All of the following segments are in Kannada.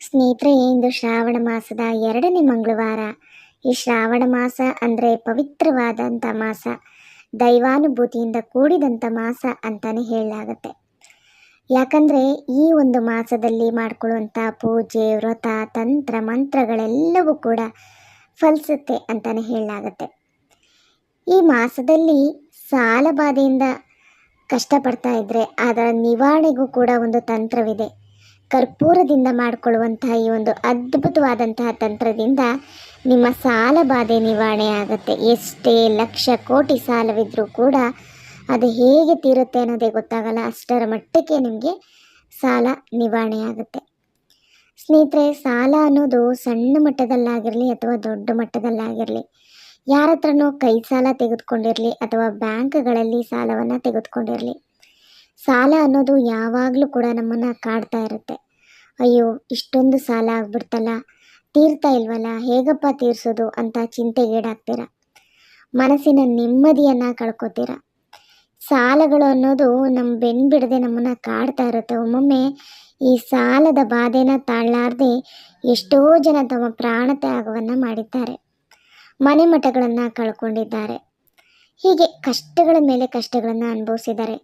ಸ್ನೇಹಿತರೆ, ಇಂದು ಶ್ರಾವಣ ಮಾಸದ ಎರಡನೇ ಮಂಗಳವಾರ. ಈ ಶ್ರಾವಣ ಮಾಸ ಅಂದರೆ ಪವಿತ್ರವಾದಂಥ ಮಾಸ, ದೈವಾನುಭೂತಿಯಿಂದ ಕೂಡಿದಂಥ ಮಾಸ ಅಂತಲೇ ಹೇಳಲಾಗುತ್ತೆ. ಯಾಕಂದರೆ ಈ ಒಂದು ಮಾಸದಲ್ಲಿ ಮಾಡ್ಕೊಳ್ಳುವಂಥ ಪೂಜೆ, ವ್ರತ, ತಂತ್ರ, ಮಂತ್ರಗಳೆಲ್ಲವೂ ಕೂಡ ಫಲಿಸುತ್ತೆ ಅಂತಲೇ ಹೇಳಲಾಗುತ್ತೆ. ಈ ಮಾಸದಲ್ಲಿ ಸಾಲಬಾಧೆಯಿಂದ ಕಷ್ಟಪಡ್ತಾ ಇದ್ದರೆ ಅದರ ನಿವಾರಣೆಗೂ ಕೂಡ ಒಂದು ತಂತ್ರವಿದೆ. ಕರ್ಪೂರದಿಂದ ಮಾಡಿಕೊಳ್ಳುವಂತಹ ಈ ಒಂದು ಅದ್ಭುತವಾದಂತಹ ತಂತ್ರದಿಂದ ನಿಮ್ಮ ಸಾಲ ಬಾಧೆ ನಿವಾರಣೆ ಆಗುತ್ತೆ. ಎಷ್ಟೇ ಲಕ್ಷ ಕೋಟಿ ಸಾಲವಿದ್ದರೂ ಕೂಡ ಅದು ಹೇಗೆ ತೀರುತ್ತೆ ಅನ್ನೋದೇ ಗೊತ್ತಾಗಲ್ಲ. ಅಷ್ಟರ ಮಟ್ಟಕ್ಕೆ ನಿಮಗೆ ಸಾಲ ನಿವಾರಣೆ ಆಗುತ್ತೆ. ಸ್ನೇಹಿತರೆ, ಸಾಲ ಅನ್ನೋದು ಸಣ್ಣ ಮಟ್ಟದಲ್ಲಾಗಿರಲಿ ಅಥವಾ ದೊಡ್ಡ ಮಟ್ಟದಲ್ಲಾಗಿರಲಿ, ಯಾರ ಹತ್ರನೂ ಕೈ ಸಾಲ ತೆಗೆದುಕೊಂಡಿರಲಿ ಅಥವಾ ಬ್ಯಾಂಕ್ಗಳಲ್ಲಿ ಸಾಲವನ್ನು ತೆಗೆದುಕೊಂಡಿರಲಿ ಸಾಲ ಅನ್ನೋದು ಯಾವಾಗಲೂ ಕೂಡ ನಮ್ಮನ್ನು ಕಾಡ್ತಾ ಇರುತ್ತೆ. ಅಯ್ಯೋ, ಇಷ್ಟೊಂದು ಸಾಲ ಆಗ್ಬಿಡ್ತಲ್ಲ? ತೀರ್ತಾ ಇಲ್ವಲ್ಲ? ಹೇಗಪ್ಪ ತೀರಿಸೋದು ಅಂತ ಚಿಂತೆಗೀಡಾಗ್ತೀರ? ಮನಸ್ಸಿನ ನೆಮ್ಮದಿಯನ್ನು ಕಳ್ಕೊತೀರ? ಸಾಲಗಳು ಅನ್ನೋದು ನಮ್ಮ ಬೆನ್ನು ಬಿಡದೆ ನಮ್ಮನ್ನು ಕಾಡ್ತಾ ಇರುತ್ತೆ. ಒಮ್ಮೊಮ್ಮೆ ಈ ಸಾಲದ ಬಾಧೆನ ತಾಳಲಾರ್ದೆ ಎಷ್ಟೋ ಜನ ತಮ್ಮ ಪ್ರಾಣ ತ್ಯಾಗವನ್ನು ಮಾಡಿದ್ದಾರೆ. ಮನೆ ಮಠಗಳನ್ನು ಕಳ್ಕೊಂಡಿದ್ದಾರೆ. ಹೀಗೆ ಕಷ್ಟಗಳ ಮೇಲೆ ಕಷ್ಟಗಳನ್ನು ಅನುಭವಿಸಿದ್ದಾರೆ.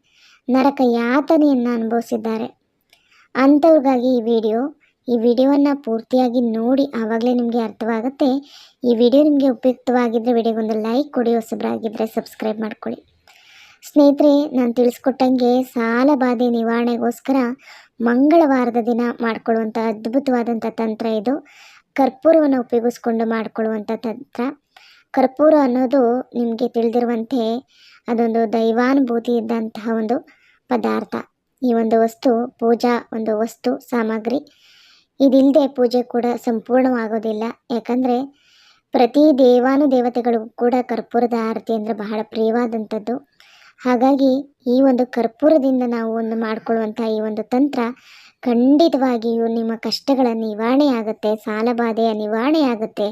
ನರಕ ಯಾತನೆಯನ್ನು ಅನುಭವಿಸಿದ್ದಾರೆ. ಅಂಥವ್ರಿಗಾಗಿ ಈ ವಿಡಿಯೋ, ಈ ವಿಡಿಯೋವನ್ನು ಪೂರ್ತಿಯಾಗಿ ನೋಡಿ ಆವಾಗಲೇ ನಿಮಗೆ ಅರ್ಥವಾಗುತ್ತೆ. ಈ ವಿಡಿಯೋ ನಿಮಗೆ ಉಪಯುಕ್ತವಾಗಿದ್ದರೆ ವಿಡಿಯೋಗೊಂದು ಲೈಕ್ ಕೊಡಿ ಹೊಸಬ್ರಾಗಿದ್ದರೆ ಸಬ್ಸ್ಕ್ರೈಬ್ ಮಾಡ್ಕೊಳ್ಳಿ ಸ್ನೇಹಿತರೆ, ನಾನು ತಿಳಿಸ್ಕೊಟ್ಟಂಗೆ ಸಾಲ ಬಾಧೆ ನಿವಾರಣೆಗೋಸ್ಕರ ಮಂಗಳವಾರದ ದಿನ ಮಾಡಿಕೊಳ್ಳುವಂಥ ಅದ್ಭುತವಾದಂಥ ತಂತ್ರ ಇದು. ಕರ್ಪೂರವನ್ನು ಉಪಯೋಗಿಸ್ಕೊಂಡು ಮಾಡಿಕೊಳ್ಳುವಂಥ ತಂತ್ರ. ಕರ್ಪೂರ ಅನ್ನೋದು ನಿಮಗೆ ತಿಳಿದಿರುವಂತೆ ಅದೊಂದು ದೈವಾನುಭೂತಿ ಇದ್ದಂತಹ ಒಂದು ಪದಾರ್ಥ. ಈ ಒಂದು ವಸ್ತು, ಪೂಜಾ ಒಂದು ವಸ್ತು, ಸಾಮಗ್ರಿ. ಇದಿಲ್ಲದೆ ಪೂಜೆ ಕೂಡ ಸಂಪೂರ್ಣವಾಗೋದಿಲ್ಲ. ಯಾಕಂದರೆ ಪ್ರತಿ ದೇವಾನು ದೇವತೆಗಳಿಗೂ ಕೂಡ ಕರ್ಪೂರದ ಆರತಿ ಅಂದರೆ ಬಹಳ ಪ್ರಿಯವಾದಂಥದ್ದು. ಹಾಗಾಗಿ ಈ ಒಂದು ಕರ್ಪೂರದಿಂದ ನಾವು ಒಂದು ಮಾಡಿಕೊಳ್ಳುವಂಥ ಈ ಒಂದು ತಂತ್ರ ಖಂಡಿತವಾಗಿಯೂ ನಿಮ್ಮ ಕಷ್ಟಗಳ ನಿವಾರಣೆ ಆಗುತ್ತೆ ಸಾಲಬಾಧೆಯ ನಿವಾರಣೆ ಆಗುತ್ತೆ,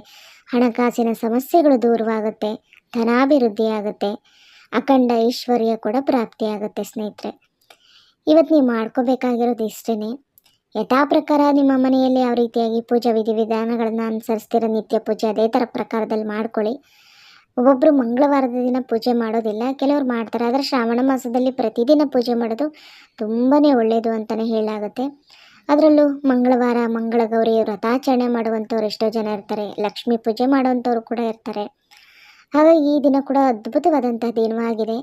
ಹಣಕಾಸಿನ ಸಮಸ್ಯೆಗಳು ದೂರವಾಗುತ್ತೆ, ಧನಾಭಿವೃದ್ಧಿ ಆಗುತ್ತೆ, ಅಖಂಡ ಐಶ್ವರ್ಯ ಕೂಡ ಪ್ರಾಪ್ತಿಯಾಗುತ್ತೆ ಸ್ನೇಹಿತರೆ. ಇವತ್ತು ನೀವು ಮಾಡ್ಕೋಬೇಕಾಗಿರೋದು ಇಷ್ಟೇ ಯಥಾ ಪ್ರಕಾರ ನಿಮ್ಮ ಮನೆಯಲ್ಲಿ ಯಾವ ರೀತಿಯಾಗಿ ಪೂಜಾ ವಿಧಿವಿಧಾನಗಳನ್ನು ಅನುಸರಿಸ್ತಿರೋ, ನಿತ್ಯ ಪೂಜೆ ಅದೇ ಥರ ಪ್ರಕಾರದಲ್ಲಿ ಮಾಡ್ಕೊಳ್ಳಿ. ಒಬ್ಬೊಬ್ಬರು ಮಂಗಳವಾರದ ದಿನ ಪೂಜೆ ಮಾಡೋದಿಲ್ಲ, ಕೆಲವರು ಮಾಡ್ತಾರೆ. ಆದರೆ ಶ್ರಾವಣ ಮಾಸದಲ್ಲಿ ಪ್ರತಿದಿನ ಪೂಜೆ ಮಾಡೋದು ತುಂಬಾ ಒಳ್ಳೆಯದು ಅಂತಲೇ ಹೇಳಲಾಗುತ್ತೆ. ಅದರಲ್ಲೂ ಮಂಗಳವಾರ, ಮಂಗಳಗೌರಿ ವ್ರತಾಚರಣೆ ಮಾಡುವಂಥವ್ರು ಎಷ್ಟೋ ಜನ ಇರ್ತಾರೆ. ಲಕ್ಷ್ಮೀ ಪೂಜೆ ಮಾಡುವಂಥವ್ರು ಕೂಡ ಇರ್ತಾರೆ. ಹಾಗಾಗಿ ಈ ದಿನ ಕೂಡ ಅದ್ಭುತವಾದಂತಹ ದಿನವಾಗಿದೆ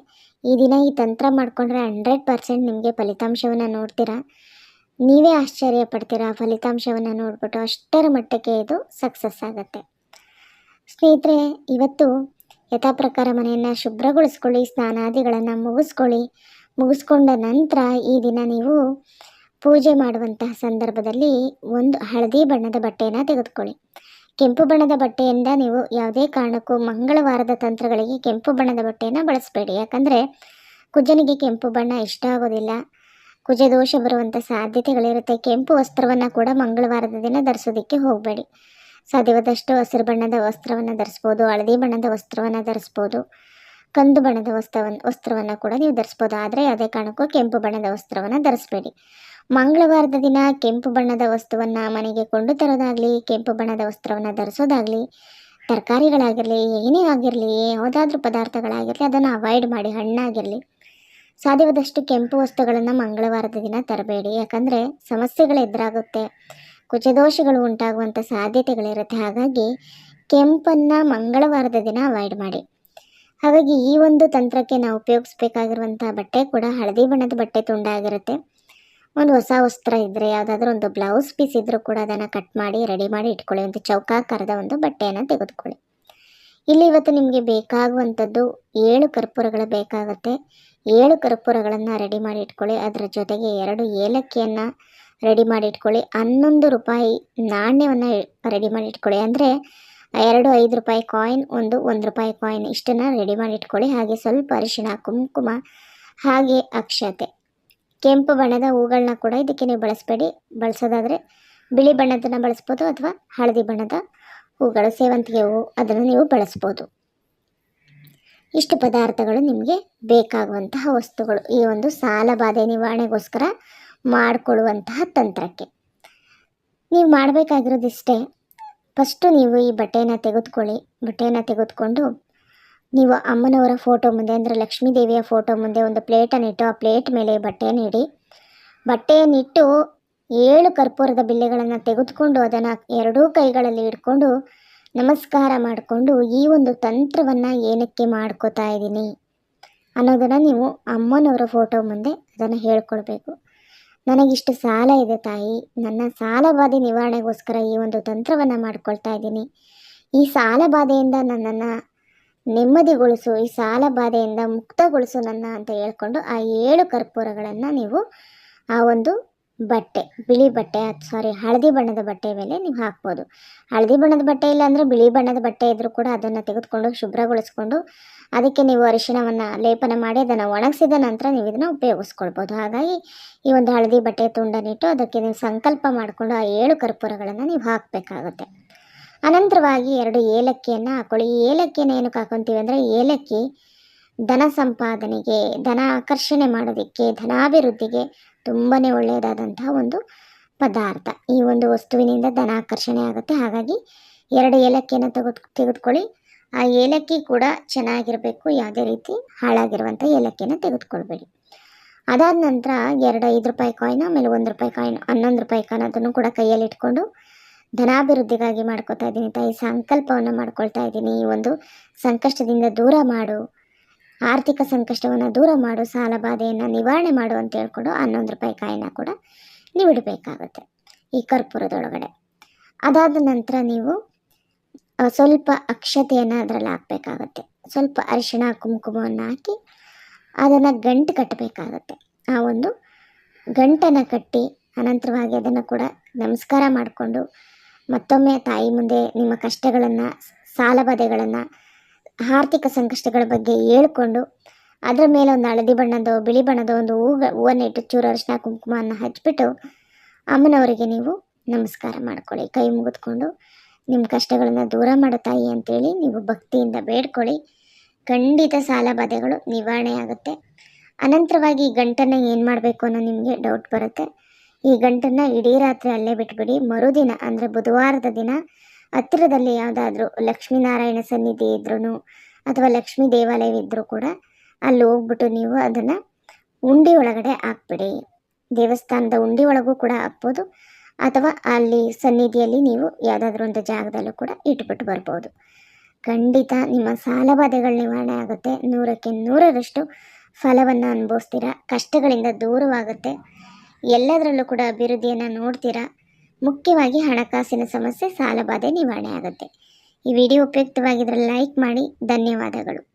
ಈ ದಿನ ಈ ತಂತ್ರ ಮಾಡಿಕೊಂಡ್ರೆ ಹಂಡ್ರೆಡ್ ಪರ್ಸೆಂಟ್ ನಿಮಗೆ ಫಲಿತಾಂಶವನ್ನು ನೋಡ್ತೀರಾ. ನೀವೇ ಆಶ್ಚರ್ಯ ಪಡ್ತೀರಾ ಫಲಿತಾಂಶವನ್ನು ನೋಡ್ಬಿಟ್ಟು ಅಷ್ಟರ ಮಟ್ಟಕ್ಕೆ ಇದು ಸಕ್ಸಸ್ ಆಗುತ್ತೆ. ಸ್ನೇಹಿತರೆ, ಇವತ್ತು ಯಥಾಪ್ರಕಾರ ಮನೆಯನ್ನು ಶುಭ್ರಗೊಳಿಸ್ಕೊಳ್ಳಿ, ಸ್ನಾನಾದಿಗಳನ್ನು ಮುಗಿಸ್ಕೊಳ್ಳಿ. ಮುಗಿಸ್ಕೊಂಡ ನಂತರ ಈ ದಿನ ನೀವು ಪೂಜೆ ಮಾಡುವಂತಹ ಸಂದರ್ಭದಲ್ಲಿ ಒಂದು ಹಳದಿ ಬಣ್ಣದ ಬಟ್ಟೆಯನ್ನು ತೆಗೆದುಕೊಳ್ಳಿ. ಕೆಂಪು ಬಣ್ಣದ ಬಟ್ಟೆಯಿಂದ ನೀವು ಯಾವುದೇ ಕಾರಣಕ್ಕೂ ಮಂಗಳವಾರದ ತಂತ್ರಗಳಿಗೆ ಕೆಂಪು ಬಣ್ಣದ ಬಟ್ಟೆಯನ್ನು ಬಳಸಬೇಡಿ. ಯಾಕಂದರೆ ಕುಜನಿಗೆ ಕೆಂಪು ಬಣ್ಣ ಇಷ್ಟ ಆಗೋದಿಲ್ಲ. ಕುಜ ದೋಷ ಬರುವಂಥ ಸಾಧ್ಯತೆಗಳಿರುತ್ತೆ. ಕೆಂಪು ವಸ್ತ್ರವನ್ನು ಕೂಡ ಮಂಗಳವಾರದ ದಿನ ಧರಿಸೋದಕ್ಕೆ ಹೋಗಬೇಡಿ. ಸಾಧ್ಯವಾದಷ್ಟು ಹಸಿರು ಬಣ್ಣದ ವಸ್ತ್ರವನ್ನು ಧರಿಸ್ಬೋದು, ಹಳದಿ ಬಣ್ಣದ ವಸ್ತ್ರವನ್ನು ಧರಿಸ್ಬೋದು, ಕಂದು ಬಣ್ಣದ ವಸ್ತ್ರವನ್ನು ವಸ್ತ್ರವನ್ನು ಕೂಡ ನೀವು ಧರಿಸ್ಬೋದು. ಆದರೆ ಯಾವುದೇ ಕಾರಣಕ್ಕೂ ಕೆಂಪು ಬಣ್ಣದ ವಸ್ತ್ರವನ್ನು ಧರಿಸಬೇಡಿ. ಮಂಗಳವಾರದ ದಿನ ಕೆಂಪು ಬಣ್ಣದ ವಸ್ತುವನ್ನು ಮನೆಗೆ ಕೊಂಡು ತರೋದಾಗಲಿ, ಕೆಂಪು ಬಣ್ಣದ ವಸ್ತ್ರವನ್ನು ಧರಿಸೋದಾಗಲಿ, ತರಕಾರಿಗಳಾಗಿರಲಿ, ಏನೇ ಆಗಿರಲಿ, ಯಾವುದಾದ್ರೂ ಪದಾರ್ಥಗಳಾಗಿರಲಿ, ಅದನ್ನು ಅವಾಯ್ಡ್ ಮಾಡಿ ಹಣ್ಣಾಗಿರಲಿ, ಸಾಧ್ಯವಾದಷ್ಟು ಕೆಂಪು ವಸ್ತುಗಳನ್ನು ಮಂಗಳವಾರದ ದಿನ ತರಬೇಡಿ. ಯಾಕಂದರೆ ಸಮಸ್ಯೆಗಳು ಎದುರಾಗುತ್ತೆ ಕುಚದೋಷಗಳು ಉಂಟಾಗುವಂಥ ಸಾಧ್ಯತೆಗಳಿರುತ್ತೆ. ಹಾಗಾಗಿ ಕೆಂಪನ್ನು ಮಂಗಳವಾರದ ದಿನ ಅವಾಯ್ಡ್ ಮಾಡಿ. ಹಾಗಾಗಿ ಈ ಒಂದು ತಂತ್ರಕ್ಕೆ ನಾವು ಉಪಯೋಗಿಸ್ಬೇಕಾಗಿರುವಂಥ ಬಟ್ಟೆ ಕೂಡ ಹಳದಿ ಬಣ್ಣದ ಬಟ್ಟೆ ತುಂಡಾಗಿರುತ್ತೆ. ಒಂದು ಹೊಸ ವಸ್ತ್ರ ಇದ್ದರೆ ಯಾವುದಾದ್ರೂ ಒಂದು ಬ್ಲೌಸ್ ಪೀಸ್ ಇದ್ದರೂ ಕೂಡ ಅದನ್ನು ಕಟ್ ಮಾಡಿ ರೆಡಿ ಮಾಡಿ ಇಟ್ಕೊಳ್ಳಿ. ಒಂದು ಚೌಕಾಕಾರದ ಒಂದು ಬಟ್ಟೆಯನ್ನು ತೆಗೆದುಕೊಳ್ಳಿ. ಇಲ್ಲಿ ಇವತ್ತು ನಿಮಗೆ ಬೇಕಾಗುವಂಥದ್ದು ಏಳು ಕರ್ಪೂರಗಳು ಬೇಕಾಗುತ್ತೆ. ಏಳು ಕರ್ಪೂರಗಳನ್ನು ರೆಡಿ ಮಾಡಿ ಇಟ್ಕೊಳ್ಳಿ. ಅದರ ಜೊತೆಗೆ ಎರಡು ಏಲಕ್ಕಿಯನ್ನು ರೆಡಿ ಮಾಡಿ ಇಟ್ಕೊಳ್ಳಿ. ಹನ್ನೊಂದು ರೂಪಾಯಿ ನಾಣ್ಯವನ್ನು ರೆಡಿ ಮಾಡಿ ಇಟ್ಕೊಳ್ಳಿ. ಅಂದರೆ ಎರಡು ಐದು ರೂಪಾಯಿ ಕಾಯಿನ್ ಒಂದು ಒಂದು ರೂಪಾಯಿ ಕಾಯಿನ್ ಇಷ್ಟನ್ನು ರೆಡಿ ಮಾಡಿ ಇಟ್ಕೊಳ್ಳಿ. ಹಾಗೆ ಸ್ವಲ್ಪ ಅರಿಶಿಣ, ಕುಂಕುಮ, ಹಾಗೆ ಅಕ್ಷತೆ. ಕೆಂಪು ಬಣ್ಣದ ಹೂಗಳನ್ನ ಕೂಡ ಇದಕ್ಕೆ ನೀವು ಬಳಸಬೇಡಿ. ಬಳಸೋದಾದರೆ ಬಿಳಿ ಬಣ್ಣದನ್ನು ಬಳಸ್ಬೋದು ಅಥವಾ ಹಳದಿ ಬಣ್ಣದ ಹೂಗಳು, ಸೇವಂತಿಗೆ ಹೂವು ಅದನ್ನು ನೀವು ಬಳಸ್ಬೋದು. ಇಷ್ಟು ಪದಾರ್ಥಗಳು ನಿಮಗೆ ಬೇಕಾಗುವಂತಹ ವಸ್ತುಗಳು. ಈ ಒಂದು ಸಾಲ ಬಾಧೆ ನಿವಾರಣೆಗೋಸ್ಕರ ಮಾಡಿಕೊಳ್ಳುವಂತಹ ತಂತ್ರಕ್ಕೆ. ನೀವು ಮಾಡಬೇಕಾಗಿರೋದಿಷ್ಟೇ. ಫಸ್ಟು ನೀವು ಈ ಬಟ್ಟೆಯನ್ನು ತೆಗೆದುಕೊಳ್ಳಿ. ಬಟ್ಟೆಯನ್ನು ತೆಗೆದುಕೊಂಡು ನೀವು ಅಮ್ಮನವರ ಫೋಟೋ ಮುಂದೆ, ಅಂದರೆ ಲಕ್ಷ್ಮೀ ದೇವಿಯ ಫೋಟೋ ಮುಂದೆ ಒಂದು ಪ್ಲೇಟನ್ನು ಇಟ್ಟು, ಆ ಪ್ಲೇಟ್ ಮೇಲೆ ಬಟ್ಟೆಯನ್ನು ಇಡಿ. ಬಟ್ಟೆಯನ್ನಿಟ್ಟು ಏಳು ಕರ್ಪೂರದ ಬಿಲ್ಲೆಗಳನ್ನು ತೆಗೆದುಕೊಂಡು ಅದನ್ನು ಎರಡೂ ಕೈಗಳಲ್ಲಿ ಇಟ್ಕೊಂಡು ನಮಸ್ಕಾರ ಮಾಡಿಕೊಂಡು ಈ ಒಂದು ತಂತ್ರವನ್ನು ಏನಕ್ಕೆ ಮಾಡ್ಕೋತಾ ಇದ್ದೀನಿ ಅನ್ನೋದನ್ನು ನೀವು ಅಮ್ಮನವರ ಫೋಟೋ ಮುಂದೆ ಅದನ್ನು ಹೇಳ್ಕೊಳ್ಬೇಕು. ನನಗಿಷ್ಟು ಸಾಲ ಇದೆ ತಾಯಿ. ನನ್ನ ಸಾಲ ಬಾಧೆ ನಿವಾರಣೆಗೋಸ್ಕರ ಈ ಒಂದು ತಂತ್ರವನ್ನು ಮಾಡ್ಕೊಳ್ತಾ ಇದ್ದೀನಿ. ಈ ಸಾಲ ಬಾಧೆಯಿಂದ ನನ್ನನ್ನು ನೆಮ್ಮದಿಗೊಳಿಸು, ಈ ಸಾಲ ಬಾಧೆಯಿಂದ ಮುಕ್ತಗೊಳಿಸು ನನ್ನ ಅಂತ ಹೇಳ್ಕೊಂಡು ಆ ಏಳು ಕರ್ಪೂರಗಳನ್ನು ನೀವು ಆ ಒಂದು ಬಟ್ಟೆ, ಬಿಳಿ ಬಟ್ಟೆ ಸಾರಿ ಹಳದಿ ಬಣ್ಣದ ಬಟ್ಟೆ ಮೇಲೆ ನೀವು ಹಾಕ್ಬೋದು. ಹಳದಿ ಬಣ್ಣದ ಬಟ್ಟೆ ಇಲ್ಲ ಅಂದರೆ ಬಿಳಿ ಬಣ್ಣದ ಬಟ್ಟೆ ಇದ್ದರೂ ಕೂಡ ಅದನ್ನು ತೆಗೆದುಕೊಂಡು ಶುಭ್ರಗೊಳಿಸ್ಕೊಂಡು ಅದಕ್ಕೆ ನೀವು ಅರಿಶಿಣವನ್ನು, ಲೇಪನ ಮಾಡಿ ಅದನ್ನು ಒಣಗಿಸಿದ ನಂತರ ನೀವು ಇದನ್ನು ಉಪಯೋಗಿಸ್ಕೊಳ್ಬೋದು. ಹಾಗಾಗಿ ಈ ಒಂದು ಹಳದಿ ಬಟ್ಟೆ ತುಂಡನ್ನಿಟ್ಟು ಅದಕ್ಕೆ ನೀವು ಸಂಕಲ್ಪ ಮಾಡಿಕೊಂಡು ಆ ಏಳು ಕರ್ಪೂರಗಳನ್ನು ನೀವು ಹಾಕಬೇಕಾಗುತ್ತೆ. ಅನಂತರವಾಗಿ ಎರಡು ಏಲಕ್ಕಿಯನ್ನು ಹಾಕೊಳ್ಳಿ. ಈ ಏಲಕ್ಕಿಯನ್ನು ಏನಕ್ಕೆ ಹಾಕೊತೀವಿ ಅಂದರೆ ಏಲಕ್ಕಿ ಧನ ಸಂಪಾದನೆಗೆ, ಧನ ಆಕರ್ಷಣೆ ಮಾಡೋದಕ್ಕೆ, ಧನಾಭಿವೃದ್ಧಿಗೆ ತುಂಬಾ ಒಳ್ಳೆಯದಾದಂತಹ ಒಂದು ಪದಾರ್ಥ. ಈ ಒಂದು ವಸ್ತುವಿನಿಂದ ಧನ ಆಕರ್ಷಣೆ ಆಗುತ್ತೆ. ಹಾಗಾಗಿ ಎರಡು ಏಲಕ್ಕಿಯನ್ನು ತೆಗೆದು, ತೆಗೆದುಕೊಳ್ಳಿ. ಆ ಏಲಕ್ಕಿ ಕೂಡ ಚೆನ್ನಾಗಿರಬೇಕು. ಯಾವುದೇ ರೀತಿ ಹಾಳಾಗಿರುವಂಥ ಏಲಕ್ಕಿಯನ್ನು ತೆಗೆದುಕೊಳ್ಬೇಡಿ. ಅದಾದ ನಂತರ ಎರಡು ಐದು ರೂಪಾಯಿ ಕಾಯಿನ್ ಆಮೇಲೆ ಒಂದು ರೂಪಾಯಿ ಕಾಯಿನ್ ಹನ್ನೊಂದು ರೂಪಾಯಿ ಕಾಯಿನ್ ಅದನ್ನು ಕೂಡ ಕೈಯಲ್ಲಿ ಇಟ್ಕೊಂಡು ಧನಾಭಿವೃದ್ಧಿಗಾಗಿ ಮಾಡ್ಕೊತಾ ಇದ್ದೀನಿ. ತಾಯಿ, ಸಂಕಲ್ಪವನ್ನು ಮಾಡ್ಕೊಳ್ತಾ ಇದ್ದೀನಿ. ಈ ಒಂದು ಸಂಕಷ್ಟದಿಂದ ದೂರ ಮಾಡು. ಆರ್ಥಿಕ ಸಂಕಷ್ಟವನ್ನು ದೂರ ಮಾಡು. ಸಾಲ ಬಾಧೆಯನ್ನು ನಿವಾರಣೆ ಮಾಡು ಅಂತ ಹೇಳ್ಕೊಂಡು ಹನ್ನೊಂದು ರೂಪಾಯಿ ಕಾಯಿನ ಕೂಡ ನೀವು ಇಡಬೇಕಾಗುತ್ತೆ ಈ ಕರ್ಪೂರದೊಳಗಡೆ. ಅದಾದ ನಂತರ ನೀವು ಸ್ವಲ್ಪ ಅಕ್ಷತೆಯನ್ನು ಅದರಲ್ಲಿ ಹಾಕಬೇಕಾಗತ್ತೆ. ಸ್ವಲ್ಪ ಅರಿಶಿಣ, ಕುಂಕುಮವನ್ನು ಹಾಕಿ ಅದನ್ನು ಗಂಟು ಕಟ್ಟಬೇಕಾಗತ್ತೆ. ಆ ಒಂದು ಗಂಟನ್ನು ಕಟ್ಟಿ ಅನಂತರವಾಗಿ ಅದನ್ನು ಕೂಡ ನಮಸ್ಕಾರ ಮಾಡಿಕೊಂಡು ಮತ್ತೊಮ್ಮೆ ತಾಯಿ ಮುಂದೆ ನಿಮ್ಮ ಕಷ್ಟಗಳನ್ನು, ಸಾಲ ಬಾಧೆಗಳನ್ನು, ಆರ್ಥಿಕ ಸಂಕಷ್ಟಗಳ ಬಗ್ಗೆ ಹೇಳ್ಕೊಂಡು ಅದರ ಮೇಲೆ ಒಂದು ಹಳದಿ ಬಣ್ಣದ, ಬಿಳಿ ಬಣ್ಣದ ಒಂದು ಹೂವು ಹೂವನ್ನು ಇಟ್ಟು ಚೂರು ಅರಿಶಿನ ಕುಂಕುಮವನ್ನು ಹಚ್ಚಿಬಿಟ್ಟು ಅಮ್ಮನವರಿಗೆ ನೀವು ನಮಸ್ಕಾರ ಮಾಡ್ಕೊಳ್ಳಿ. ಕೈ ಮುಗಿದ್ಕೊಂಡು ನಿಮ್ಮ ಕಷ್ಟಗಳನ್ನು ದೂರ ಮಾಡೋ ತಾಯಿ ಅಂತೇಳಿ ನೀವು ಭಕ್ತಿಯಿಂದ ಬೇಡ್ಕೊಳ್ಳಿ. ಖಂಡಿತ ಸಾಲ ಬಾಧೆಗಳು ನಿವಾರಣೆ ಆಗುತ್ತೆ. ಅನಂತರವಾಗಿ ಗಂಟನ್ನು ಏನು ಮಾಡಬೇಕು ಅನ್ನೋ ನಿಮಗೆ ಡೌಟ್ ಬರುತ್ತೆ. ಈ ಗಂಟನ್ನು ಇಡೀ ರಾತ್ರಿ ಅಲ್ಲೇ ಬಿಟ್ಬಿಡಿ. ಮರುದಿನ, ಅಂದರೆ ಬುಧವಾರದ ದಿನ, ಹತ್ತಿರದಲ್ಲಿ ಯಾವುದಾದ್ರೂ ಲಕ್ಷ್ಮೀನಾರಾಯಣ ಸನ್ನಿಧಿ ಇದ್ರೂ ಅಥವಾ ಲಕ್ಷ್ಮೀ ದೇವಾಲಯವಿದ್ದರೂ ಕೂಡ ಅಲ್ಲಿ ಹೋಗ್ಬಿಟ್ಟು ನೀವು ಅದನ್ನು ಉಂಡಿ ಒಳಗಡೆ ಹಾಕ್ಬಿಡಿ. ದೇವಸ್ಥಾನದ ಉಂಡಿ ಒಳಗೂ ಕೂಡ ಹಾಕ್ಬೋದು. ಅಥವಾ ಅಲ್ಲಿ ಸನ್ನಿಧಿಯಲ್ಲಿ ನೀವು ಯಾವುದಾದ್ರೂ ಒಂದು ಜಾಗದಲ್ಲೂ ಕೂಡ ಇಟ್ಬಿಟ್ಟು ಬರ್ಬೋದು. ಖಂಡಿತ ನಿಮ್ಮ ಸಾಲ ಬಾಧೆಗಳ ನಿವಾರಣೆ ಆಗುತ್ತೆ. ನೂರಕ್ಕೆ ನೂರರಷ್ಟು ಫಲವನ್ನು ಅನುಭವಿಸ್ತೀರ. ಕಷ್ಟಗಳಿಂದ ದೂರವಾಗುತ್ತೆ. ಎಲ್ಲದರಲ್ಲೂ ಕೂಡ ಅಭಿವೃದ್ಧಿಯನ್ನು ನೋಡ್ತೀರಾ? ಮುಖ್ಯವಾಗಿ ಹಣಕಾಸಿನ ಸಮಸ್ಯೆ, ಸಾಲಬಾಧೆ ನಿವಾರಣೆ ಆಗುತ್ತೆ. ಈ ವಿಡಿಯೋ ಉಪಯುಕ್ತವಾಗಿದ್ದರೆ ಲೈಕ್ ಮಾಡಿ, ಧನ್ಯವಾದಗಳು.